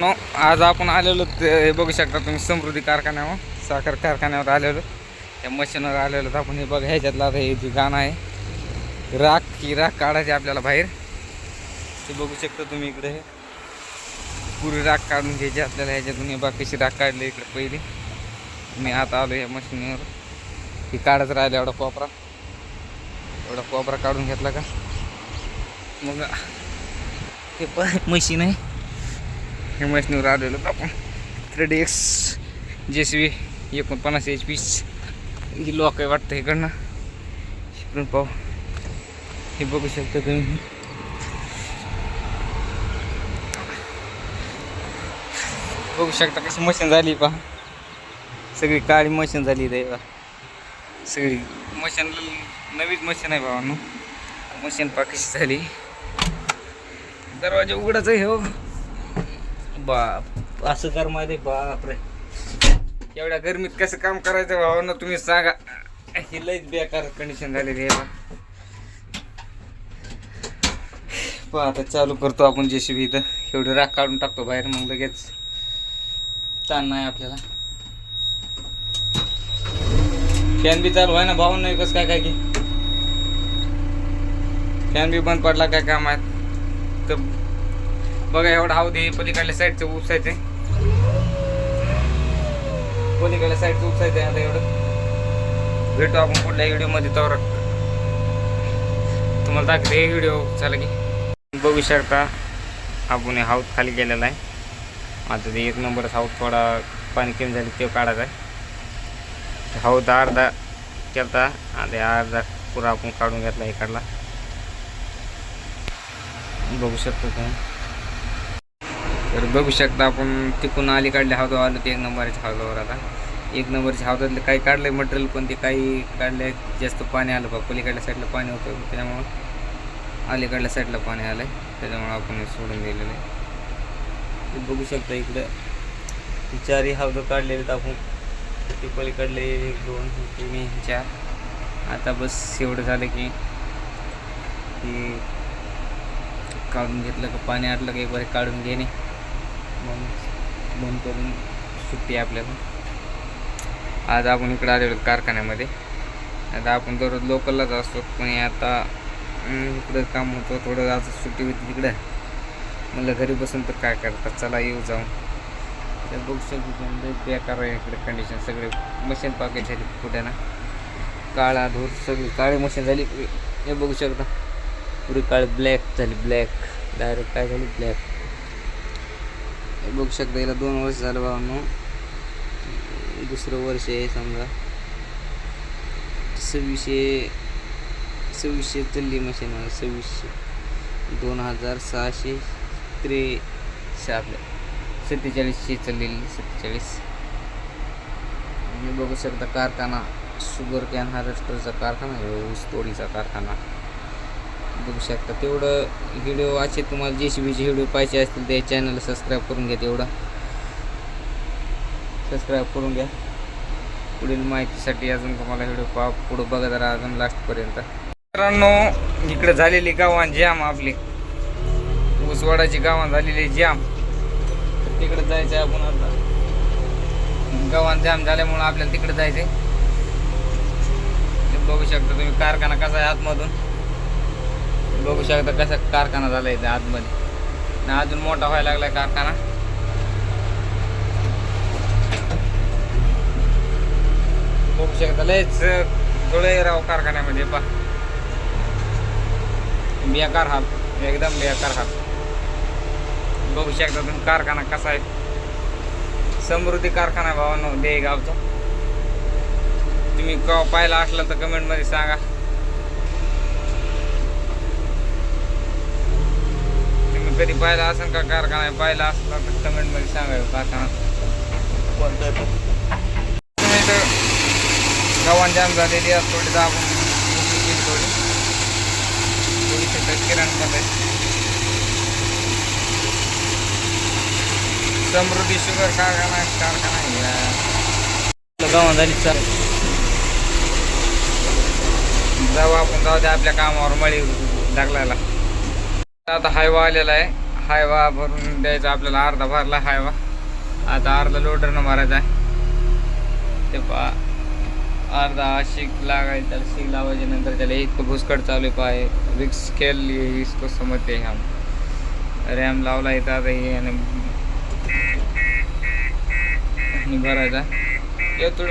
No, आज आपण आलेलो ते हे बघू शकता तुम्ही समृद्धी कारखान्यावर साखर कारखान्यावर आलेलो. त्या मशीनवर आलेलो तर आपण हे बघा ह्याच्यातला हे जे गाणं आहे राख की राख काढायची आपल्याला बाहेर. ते बघू शकता तुम्ही इकडे. हे पुरी राख काढून घ्यायची आपल्याला ह्याच्यातून हे बघा कशी राख काढली इकडे पहिली. मी आता आलो या मशीनवर. ही काढत राहिलं एवढा कोपरा. एवढा कोपरा काढून घेतला का? मग हे पण मशीन आहे. हे मशीनवर आलेलो आपण. Three X J C B एकोणपन्नास एच पीच ही लोक आहे वाटतं इकडनं. इकडून पाहू. हे बघू शकता तुम्ही. बघू शकता कशी मशीन झाली पहा. सगळी काळी मशीन झाली इथे सगळी मशीन नवीच मशीन आहे भावांनो. मशीन पा कशी झाली. दरवाजा उघडाच आहे हो. बाप असं कर मध्ये बापरे. एवढ्या गरमीत कसं काम करायचं भावांनो तुम्ही सांगा. ही लईच बेकार कंडिशन झालेली आहे बा. आता चालू करतो आपण जे सी बी इथं. एवढी राख काढून टाकतो बाहेर मग लगेच ताण नाही आपल्याला. फॅन बी चालू आहे ना भाऊ नाही कसं काय काय की. फॅन बी बंद पडला काय काम आहे? तर बघा एवढा हाव दे पलीकडल्या साईडचं उपसायचं पलीकडल्या साईडचं उपसायचं आता एवढं. भेटू आपण पुढल्या व्हिडिओमध्ये तर तुम्हाला दाखवते हे व्हिडिओ चला की. बघू शकता आपण हे हाऊत खाली गेलेला आहे. आता ते एक नंबर हाऊत थोडा पाणी कमी झाले ते काढायचा आहे. हाऊत अर्धा केलता आणि अर्धा पुरा आपण काढून घेतला इकडला. बघू शकतो तुम्ही. तर बघू शकता आपण तिकून अलीकडले हावतो आलं ते एक नंबरच्या हावदावर आता. एक नंबरच्या हवदातलं काही काढलं मटेरियल पण ते काही काढले जास्त पाणी आलं बा पलीकडल्या साईडला पाणी होतं त्यामुळं अलीकडल्या साईडला पाणी आलं आहे त्याच्यामुळं आपण सोडून दिलेलं आहे. ते बघू शकता इकडं. चारही हवदं काढलेले आहेत आपण. ते पलीकडले एक दोन तीन चार. आता बस एवढं झालं की की काढून घेतलं का पाणी आटलं का एक बारी काढून घेणे. मग बंद करून सुट्टी आहे आपल्याला. आज आपण इकडं आलेलो कारखान्यामध्ये. आता आपण दररोज लोकललाच असतो पण आता इकडं काम होतं थोडं आज सुट्टी होती तिकडं. म्हणलं घरी बसून तर काय करतात चला येऊ जाऊन. तर बघू शकतो तुम्ही बेकार आहे इकडे कंडिशन सगळे. मशीन पाकेट झाली कुठे ना काळा धूर सगळी काळी मशीन झाली. हे बघू शकता. पुरी काळी ब्लॅक झाली ब्लॅक डायरेक्ट काय झाली ब्लॅक बघू शकता याला दोन वर्ष झालं बाबांनो दुसरं वर्ष आहे समजा. सव्वीसशे सव्वीसशे चालली मशीन आहे सव्वीसशे. दोन हजार सहाशे त्रेशे आपल्या. सत्तेचाळीसशे चाललेली सत्तेचाळीस. आणि बघू शकता कारखाना. शुगर कॅन हार्वेस्टरचा कारखाना आहे ऊसतोडीचा कारखाना. बघू शकता. तेवढं व्हिडिओ असे तुम्हाला जे सी बीचे व्हिडिओ पाहिजे असतील ते चॅनल सबस्क्राईब करून घ्या तेवढं. सबस्क्राईब करून घ्या. पुढील माहितीसाठी अजून तुम्हाला व्हिडिओ पा पुढं बघत राहा अजून लास्टपर्यंत मित्रांनो इकडे झालेली गावान जॅम आपली. उसवाडाची गावान झालेली जॅम तर तिकडे जायचं आहे आपण आता. गावान जाम झाल्यामुळं आपल्याला तिकडे जायचं ते बघू शकता तुम्ही कारखाना कसा आहे आतमधून. बघू शकता कसा कारखाना झाला इथे आतमध्ये. आणि अजून मोठा व्हायला लागलाय कारखाना. बघू शकता लयच डोळे राव कारखान्यामध्ये पा बेकार हाल एकदम बेकार हाल. बघू शकता तुम्ही कारखाना कसा आहे. समृद्धी कारखाना भावानो देगावचा तुम्ही पाहिला असला तर कमेंटमध्ये सांगा तुम्ही कधी पाहिला असेल का कारखाना? पाहिला असला तर कमेंटमध्ये सांगा ह्यो कारखाना गव्हाण जाम झालेली आहे थोडी दाबून थोडी. थोडी तिथं समृद्धी शुगर कारखाना कारखाना आहे. गव्हाण झाली चाल. जाऊ आपण जाऊ दे आपल्या कामावर मळी लागलायला आता हायवा आलेला आहे. हायवा भरून द्यायचा आपल्याला अर्धा भरला हायवा. आता अर्धा लोडरनं मारायचा आहे. ते पा अर्धा शीक लागायचं त्याला शीक लावायच्या नंतर त्याला इतकं भुसकट चालू आहे पाय. रिक्स स्केल इसको समजते हम रॅम लावला येतं आता हे आणि भरायचा. येतो